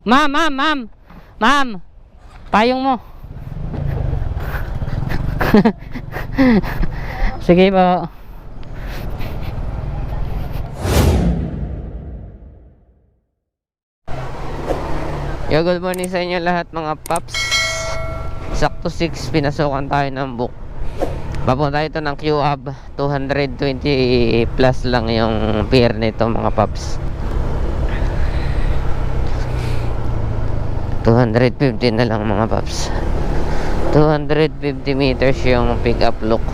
Ma'am, ma'am, ma'am. Ma'am. Payong mo. Sige po. Yo, good morning sa inyo lahat mga paps. Sakto 6, pinasukan tayo ng book. Papunta ito ng QAB. 220 plus lang yung pier nito mga paps. 250 na lang mga paps 250 meters yung pick up look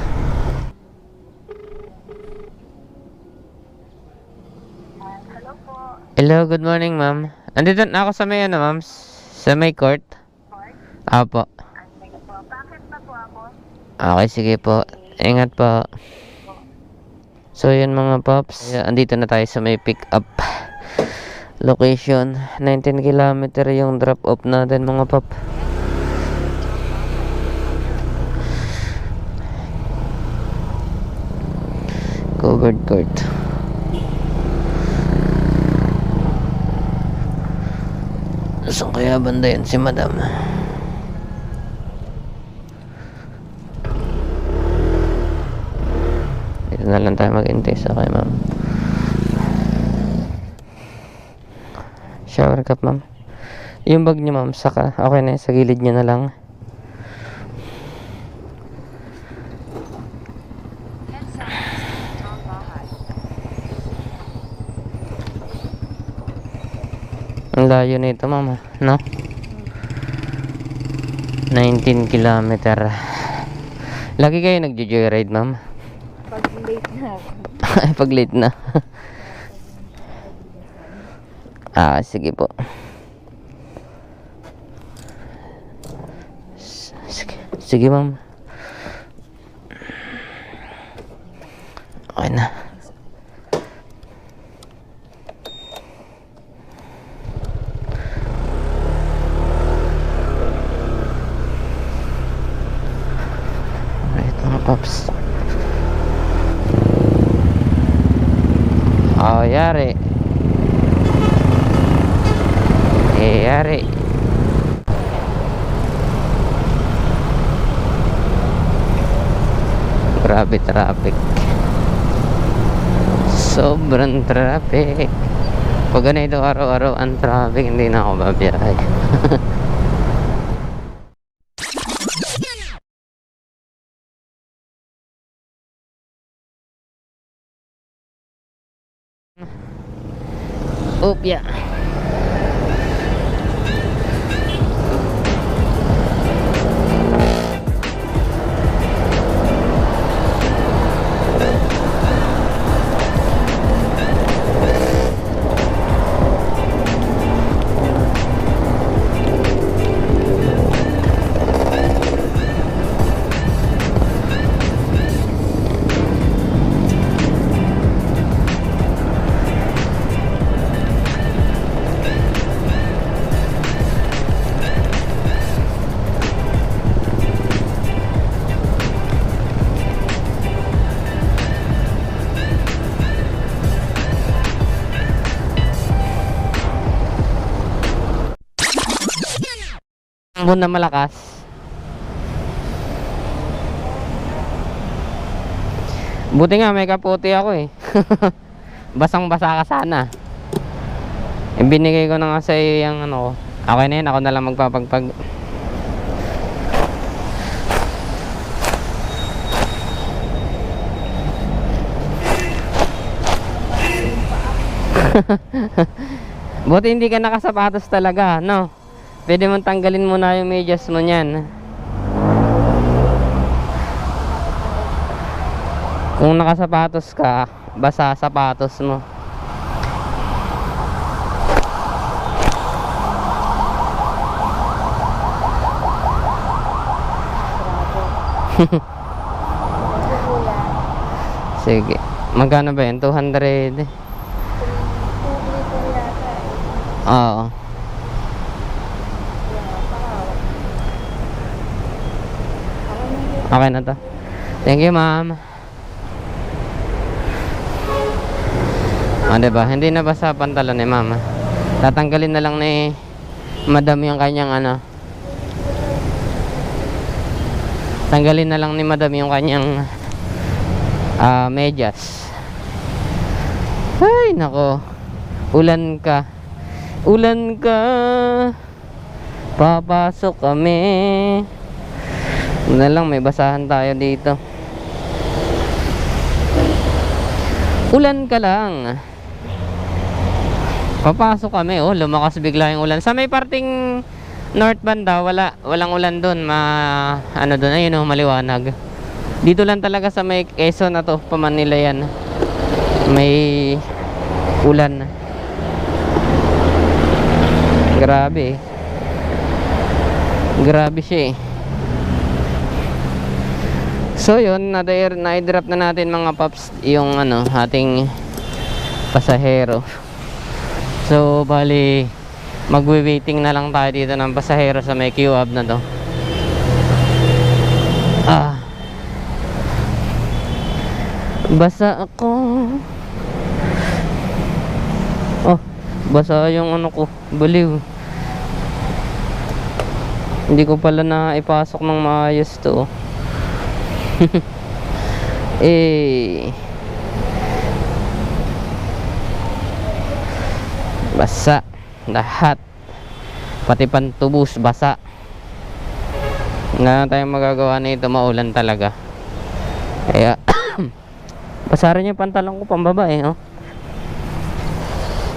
Hello po, Hello, good morning ma'am Andito na ako sa may ano ma'am Sa may court Mark. Apo. Bakit pa po ako? Okay, sige po Ingat po So yun mga paps Andito na tayo sa may pick up Location 19 kilometer yung drop off natin mga pap Covered court Saan kaya banda yun si madam? Dito na lang tayo mag-intay sa kay ma'am. Shower cup ma'am. Yung bag niyo ma'am, saka okay na sa gilid niyo na lang. Ang layo nito ma'am, no? 19 kilometer. Lagi kayo nagjo-joyride ma'am? Pag late na ako. Ay, pag late na. ah, sige po. Sige, sige ma'am. Okay na. Alright mga paps. Oh, yari. Eh, yari. Grabe traffic. Sobrang traffic. Pag ganito araw-araw ang traffic, hindi na ako babiyahe. Upya. Ambon na malakas. Buti nga may kaputi ako eh. Basang basa ka sana. Ibinigay ko na nga sa iyo yung ano ko. Okay na yun, ako na lang magpapagpag. Buti hindi ka nakasapatos talaga, no? Pwede mong tanggalin muna yung medyas mo niyan. Kung nakasapatos ka, basa sapatos mo. Sige. Magkano ba yun? 200? 2 po yata eh. Oo. Yeah, pakawat. Ako na yun. Okay na to. Thank you, ma'am. Ah, diba? Hindi na basa pantalon ni ma'am. Tatanggalin na lang ni madam yung kanyang ano. Tanggalin na lang ni madam yung kanyang ah, medyas. Ay, nako. Ulan ka. Ulan ka. Papasok kami. Na lang, may basahan tayo dito. Ulan ka lang. Papasok kami, oh, lumakas bigla yung ulan. Sa may parting north banda, wala, walang ulan doon. Ma, ano doon, ayun oh, maliwanag. Dito lang talaga sa may Quezon na to, pa Manila yan. May ulan. Grabe. Grabe siya eh. So yun, na-drop na, natin mga paps yung ano, ating pasahero. So bali magwe-waiting na lang tayo dito ng pasahero sa may Q-Hub na to. Ah. Basa ako. Oh, basa yung ano ko, baliw. Hindi ko pala na ipasok ng maayos to. eh. Basa. Lahat. Pati pantubos basa. Na tayong magagawa nito maulan talaga. Kaya basa rin yung pantalon ko pambaba eh oh.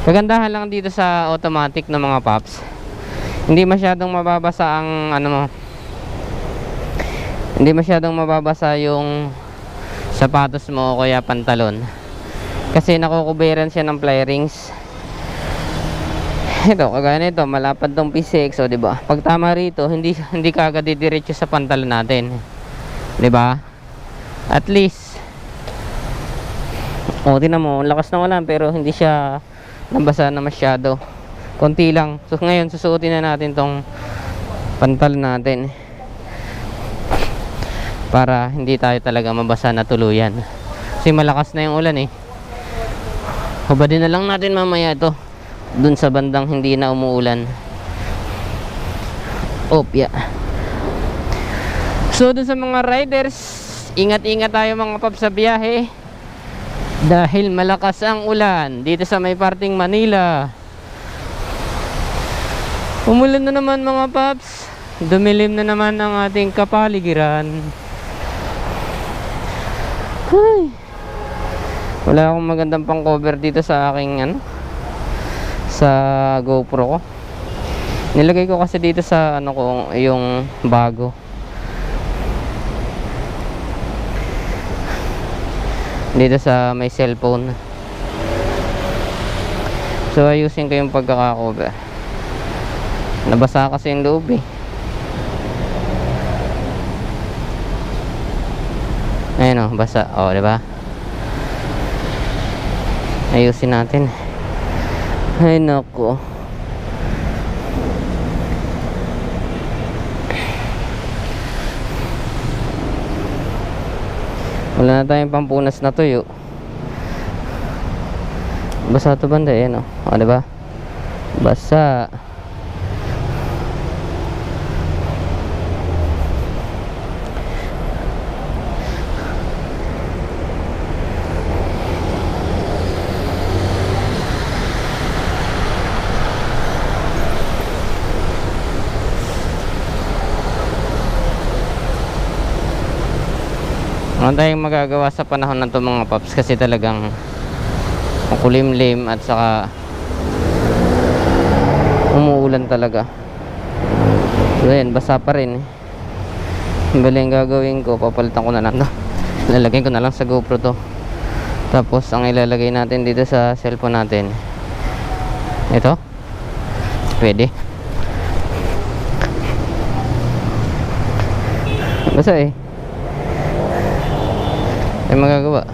kagandahan lang dito sa automatic na mga pops hindi masyadong mababasa ang ano hindi masyadong mababasa yung sapatos mo o kaya pantalon. Kasi nakukuberan siya ng fly rings. Ito kagaya nito malapad tong P6 o di ba? Pag tama rito hindi hindi kagad didiretso sa pantalon natin. Di ba? At least o tinan mo lakas ng ulan pero hindi siya nabasa na masyado. Konti lang. So ngayon susuotin na natin tong pantalon natin para hindi tayo talaga mabasa na tuluyan. Kasi malakas na yung ulan eh. Hubadin na lang natin mamaya ito dun sa bandang hindi na umuulan. Opya so dun sa mga riders ingat-ingat tayo mga pap sa biyahe. Dahil malakas ang ulan dito sa may parting Manila. Umulan na naman mga paps. Dumilim na naman ang ating kapaligiran Ay. wala akong magandang pang cover dito sa aking ano sa GoPro ko. Nilagay ko kasi dito sa ano ko yung bago. Dito sa may cellphone. So ayusin ko yung pagkaka-cover. Nabasa kasi yung loob eh. Ayun oh, basa. Oh, di ba? Ayusin natin. Ay nako. Wala na tayong pampunas na tuyo. Basa to banda eh, no? O, di ba? Basa. Ano tayong magagawa sa panahon na to mga paps kasi talagang makulimlim at saka umuulan talaga. So yan, basa pa rin. Bali ang gagawin ko, papalitan ko na lang. Lalagay ko na lang sa GoPro to. Tapos ang ilalagay natin dito sa cellphone natin. Ito. Pwede. Basa eh. Ay magagawa.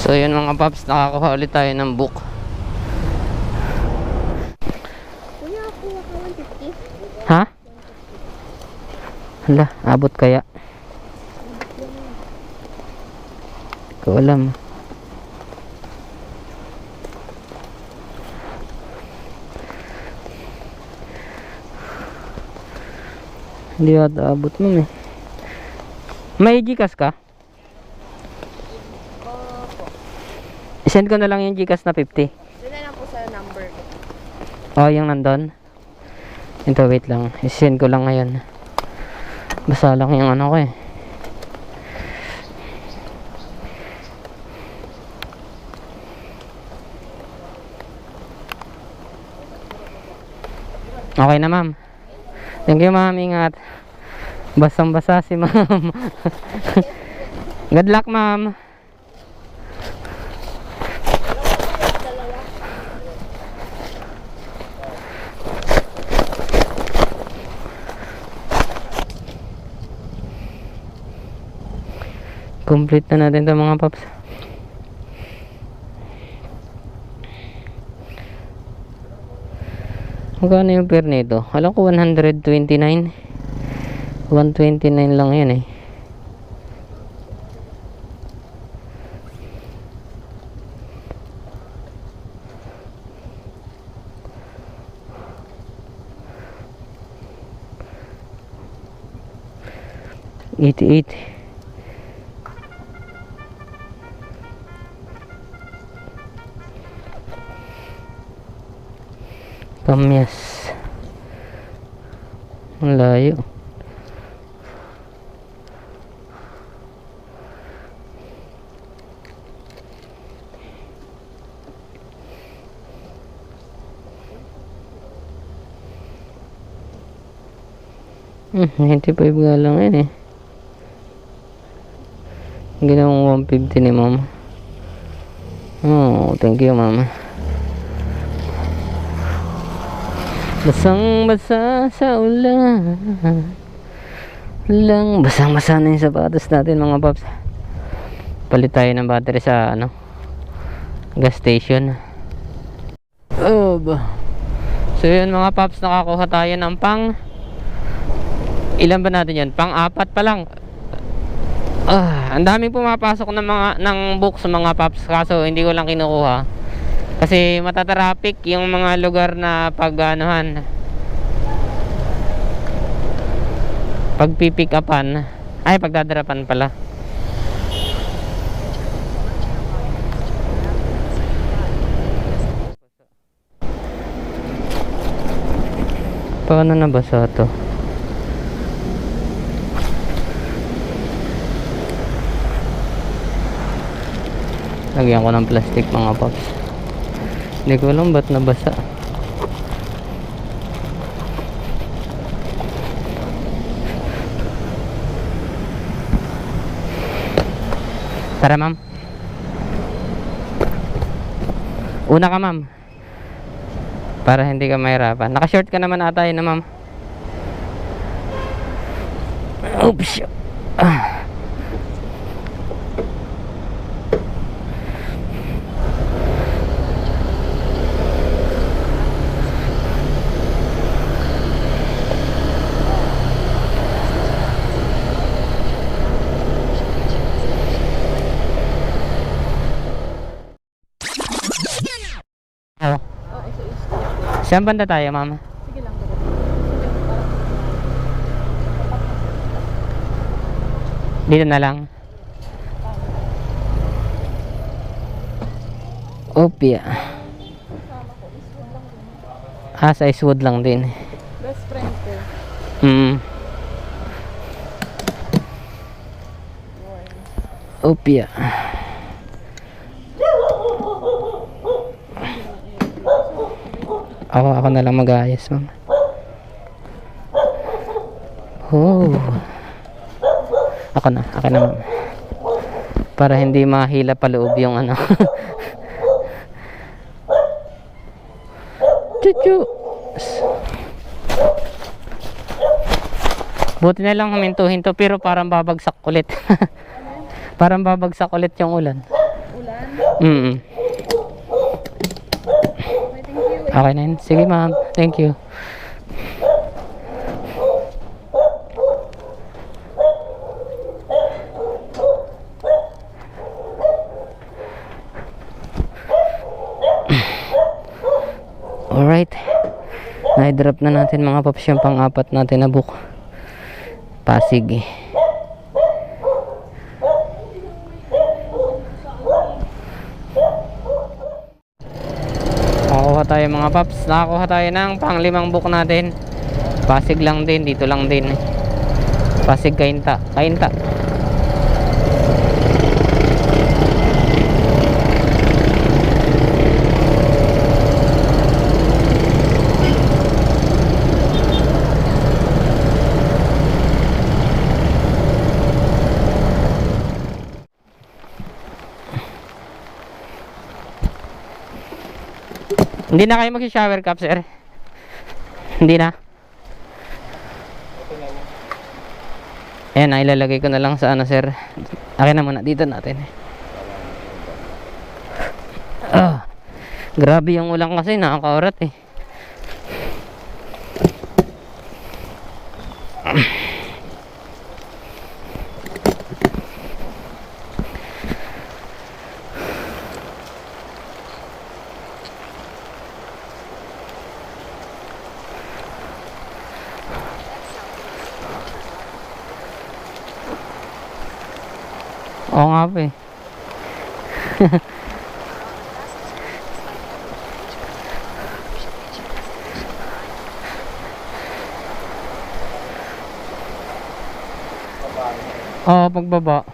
So yun mga paps, nakakuha ulit tayo ng book. Kuya, kuya ka 150. Ha? Hala, abot kaya? Ko alam. Hindi ata abot mo eh. May Gcash ka? Send ko na lang yung Gcash na 50. Doon na lang po sa number ko. Oh, yung nandun. Ito, wait lang. I-send ko lang ngayon. Basa lang yung ano ko eh. Okay na, ma'am. Thank you, ma'am. Ingat. Basang basa si ma'am. Good luck, ma'am. Complete na natin ito mga paps. Magkano yung pair nito? Alam ko 129. 129 lang yan eh. Eighty-eight. Kamyas. Ang layo. Hmm, 95 nga lang yan eh. Ginawang 150 ni mama. Oh, thank you mama. Basang basa sa ulan lang basang basa na yung sapatos natin mga paps. Palit tayo ng battery sa ano gas station. Oh so yun mga paps nakakuha tayo ng pang ilan ba natin yan? Pang apat pa lang. Ah ang daming pumapasok ng mga ng book sa mga paps. Kaso hindi ko lang kinukuha kasi matatraffic yung mga lugar na pag-anuhan. Pagpipick upan. Ay, pagdadarapan pala. Paano nabasa to? Lagyan ko ng plastic mga pops. Hindi ko alam ba't nabasa. Tara ma'am. Una ka ma'am. Para hindi ka mahirapan. Naka-short ka naman ata yun na ma'am. Oops. Saan banda tayo, mama? Sige lang. Dito na lang. Opia. Ah, sa Icewood lang din. Best friend ko. Hmm. Opia. Ako, ako na lang mag-aayos, ma'am. Oh. Ako na, ako na, ma'am. Para hindi mahila pa loob yung ano. Chuchu. Buti na lang huminto-hinto pero parang babagsak ulit. parang babagsak ulit yung ulan. Ulan. Mm. Okay, thank you. Okay na yun. Sige ma'am. Thank you. Alright. Na-drop na natin mga paps yung pang-apat natin na book. Pasig. Nakakuha tayo mga paps. Nakakuha tayo ng panglimang book natin. Pasig lang din. Dito lang din. Pasig Kainta. Kainta. Hindi na kayo mag-shower cap, sir? Hindi na? Ayan, na ilalagay ko na lang sa ano, sir. Akin na muna, dito natin. Ah, grabe yung ulang kasi, nakakaurat eh. Oo nga po eh. Oo, pagbaba.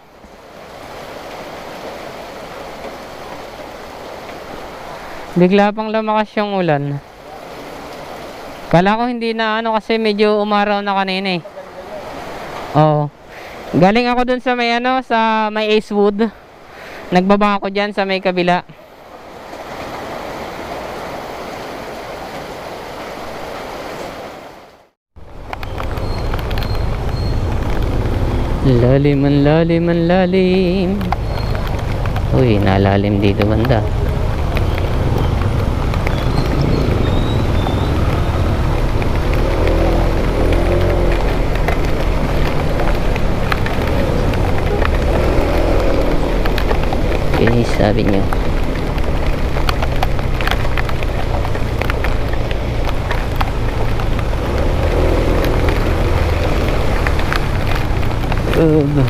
Bigla pang lumakas yung ulan. Kala ko hindi na ano kasi medyo umaraw na kanina eh. Oo. Galing ako dun sa may ano, sa may Acewood. Nagbaba ako dyan sa may kabila. Lalim ang lalim ang lalim. Uy, nalalim dito banda. Okay, sabi nyo. Ugh.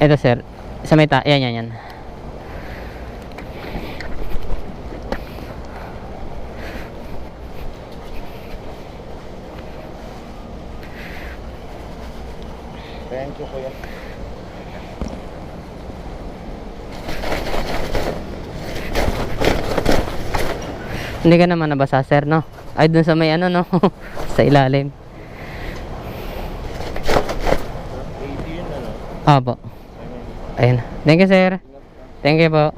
Ito sir, sa may ta, yan yan yan. Thank you, kuya. Hindi ka naman nabasa sir no? Ay dun sa may ano no? sa ilalim. 80 yun, ano? Apo. Ayun. Thank you sir. Thank you po.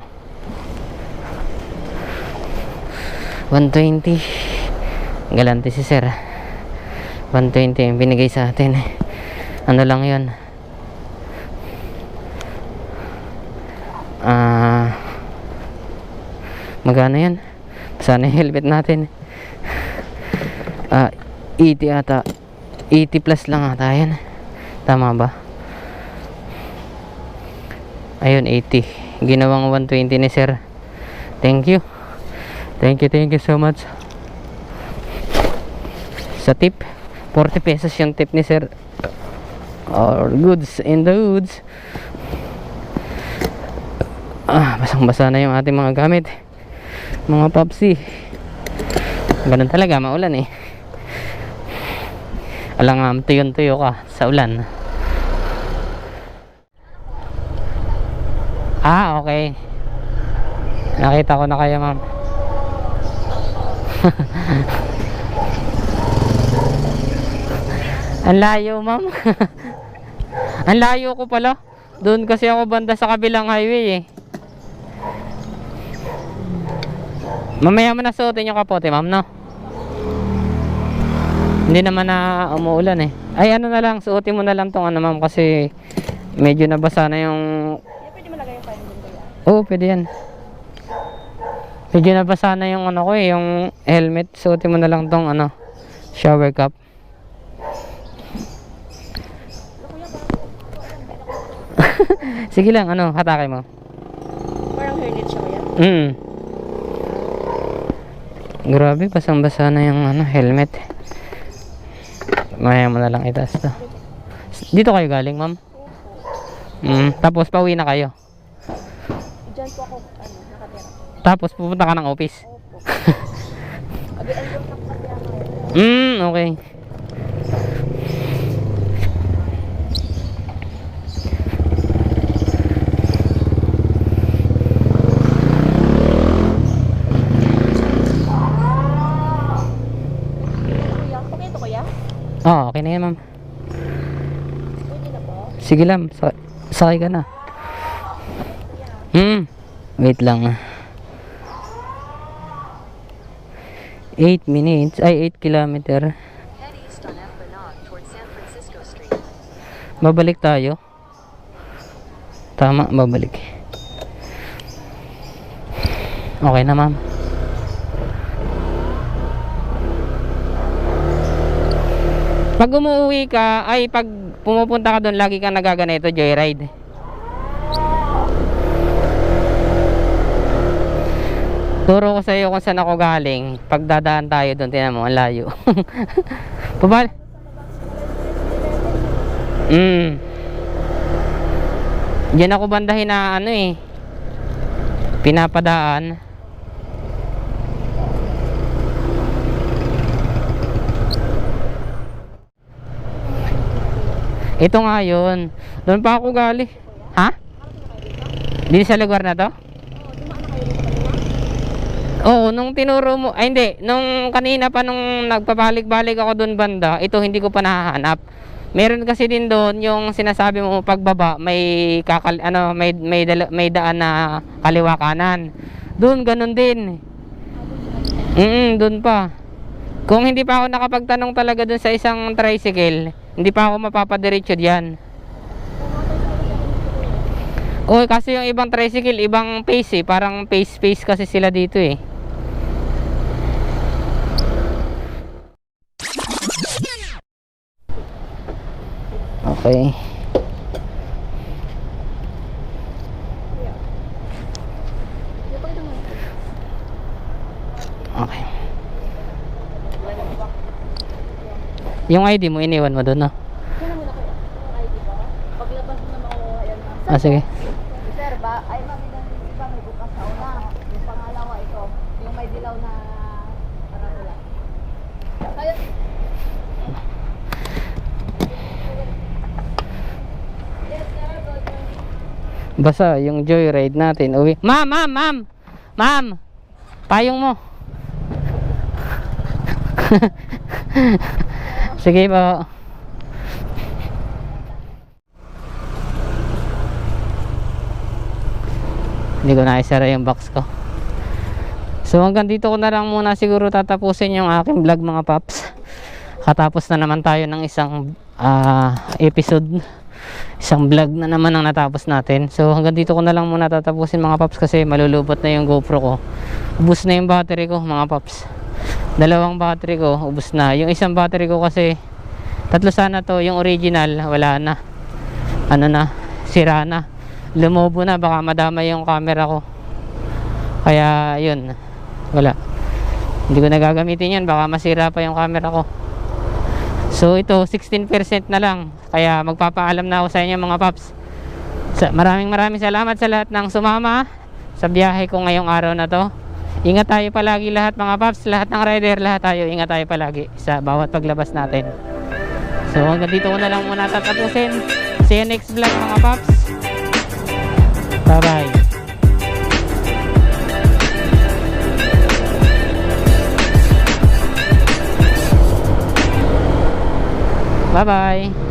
120. Galante si sir. 120 yung binigay sa atin. Ano lang yun? Ah... magkano yan? Sana yung helmet natin. Ah, 80 ata. 80 plus lang ata yan. Tama ba? Ayun, 80. Ginawang 120 ni sir. Thank you. Thank you, thank you so much. Sa tip, 40 pesos yung tip ni sir. Or goods in the woods. Ah, basang-basa na yung ating mga gamit. Mga papsi. Ganun talaga, maulan eh. Alang um, tuyon-tuyo ka sa ulan. Ah, okay. Nakita ko na kayo, ma'am. Ang layo, ma'am. Ang layo ko pala. Doon kasi ako banda sa kabilang highway eh. Mamaya mo na suotin yung kapote, ma'am, no? Hindi naman na umuulan eh. Ay, ano na lang, suotin mo na lang tong ano, ma'am, kasi medyo nabasa na yung Oo, pwede yan. Medyo nabasa na yung ano ko eh, yung helmet. Suotin mo na lang tong ano, shower cap. Sige lang, ano, hatakay mo. Parang hermit siya kuya? Mm. Grabe, basang-basa na yung ano, helmet. Maya mo na lang itas to. Dito kayo galing, ma'am? Mm, tapos pauwi na kayo. Tapos pupunta ka ng office. Opo. Abi, andun ka kasi ako. Mm, okay. Kuya, okay ito kuya? Oo, okay na yan, ma'am. Sige lang, sa sakay ka na. Hmm, wait lang. 8 minutes, ay 8 kilometer. Babalik tayo. Tama, babalik. Okay na, ma'am. Pag umuwi ka, ay pag pumupunta ka doon, lagi kang nagaganito, joyride. Turo ko sa iyo kung saan ako galing. Pag dadaan tayo doon, tinan mo, ang layo. Pabal. Mm. Diyan ako bandahin na ano eh. Pinapadaan. Ito nga yun. Doon pa ako gali. Ha? Dito sa lugar na to? Oo, nung tinuro mo, ay hindi, nung kanina pa nung nagpabalik-balik ako doon banda, ito hindi ko pa nahahanap. Meron kasi din doon yung sinasabi mo pagbaba, may kakal ano, may may, dala- may daan na kaliwa kanan. Doon ganun din. Mm, doon pa. Kung hindi pa ako nakapagtanong talaga doon sa isang tricycle, hindi pa ako mapapadiretso diyan. Oy, kasi yung ibang tricycle, ibang pace eh. Parang pace-pace kasi sila dito eh. Okay. Okay. Yung ID mo, iniwan mo doon, no? Kaya muna kayo. Ang ID ba? Paglabas mo na makuha yan ma'am. Ah, sige. Sir ba? Ay ma'am, yung iba may bukas na una. Yung pangalawa ito, yung may dilaw na paratula. Kaya, Yes, sir. Good morning. Basta yung joyride natin uwi. Ma'am, ma'am, ma'am. Ma'am. Payong mo. Sige po. Hindi ko na isara yung box ko. So hanggang dito ko na lang muna siguro tatapusin yung aking vlog mga paps. Katapos na naman tayo ng isang ah, episode isang vlog na naman ang natapos natin. So hanggang dito ko na lang muna tatapusin mga paps kasi malulubot na yung GoPro ko. Ubus na yung battery ko mga paps. Dalawang battery ko, ubus na. Yung isang battery ko kasi tatlo sana to, yung original wala na. Ano na, sira na. Lumobo na, baka madama yung camera ko. Kaya yun, wala. Hindi ko nagagamitin yan, baka masira pa yung camera ko. So ito 16% na lang. Kaya magpapaalam na ako sa inyo mga paps. Sa, maraming maraming salamat sa lahat ng sumama sa biyahe ko ngayong araw na to. Ingat tayo palagi lahat mga paps, lahat ng rider, lahat tayo ingat tayo palagi sa bawat paglabas natin. So hanggang dito ko na lang muna tatapusin. See you next vlog mga paps. Bye bye. Bye bye.